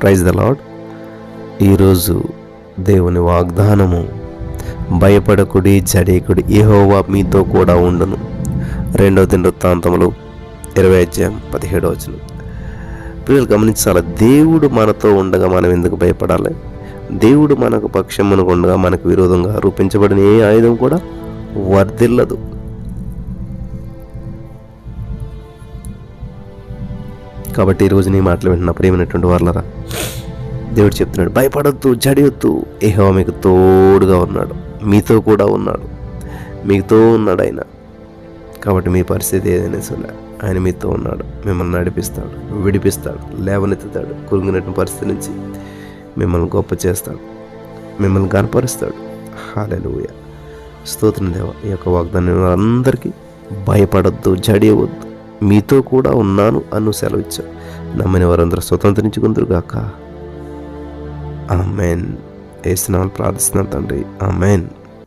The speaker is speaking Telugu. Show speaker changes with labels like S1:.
S1: Praise the lord. ఈరోజు దేవుని వాగ్దానము భయపడకుడి జడేకుడి ఏహోవా మీతో కూడా ఉండును. రెండవ దినవృత్తాంతములు ఇరవై అధ్యాయం పదిహేడవ వచనం. పిల్లలు గమనించాలి దేవుడు మనతో ఉండగా మనం ఎందుకు భయపడాలి? దేవుడు మనకు పక్షమునకు ఉండగా మనకు విరోధంగా రూపించబడిన ఏ ఆయుధం కూడా వర్ధిల్లదు. కాబట్టి ఈరోజు నీ మాటలు వింటున్న ప్రేమైనటువంటి వాళ్ళరా దేవుడు చెప్తున్నాడు భయపడొద్దు జడియొద్దు. ఏహో మీకు తోడుగా ఉన్నాడు మీతో కూడా ఉన్నాడు మీతో ఉన్నాడు ఆయన. కాబట్టి మీ పరిస్థితి ఏదైనా సరే ఆయన మీతో ఉన్నాడు మిమ్మల్ని నడిపిస్తాడు విడిపిస్తాడు లేవనెత్తుతాడు కురుంగినట్టు పరిస్థితి నుంచి మిమ్మల్ని గొప్ప చేస్తాడు మిమ్మల్ని కనపరుస్తాడు హాలెలుయ స్తోత్రం దేవ ఈ యొక్క వాగ్దానం అందరికీ భయపడొద్దు జడియవద్దు. మీతో కూడా ఉన్నాను అను సెలవిచ్చావు నమ్మని వారందరూ స్వతంత్రించుకుందరుగాక ఆమెన్. వేసిన ప్రార్థిస్తున్నాను తండ్రి. ఆమెన్.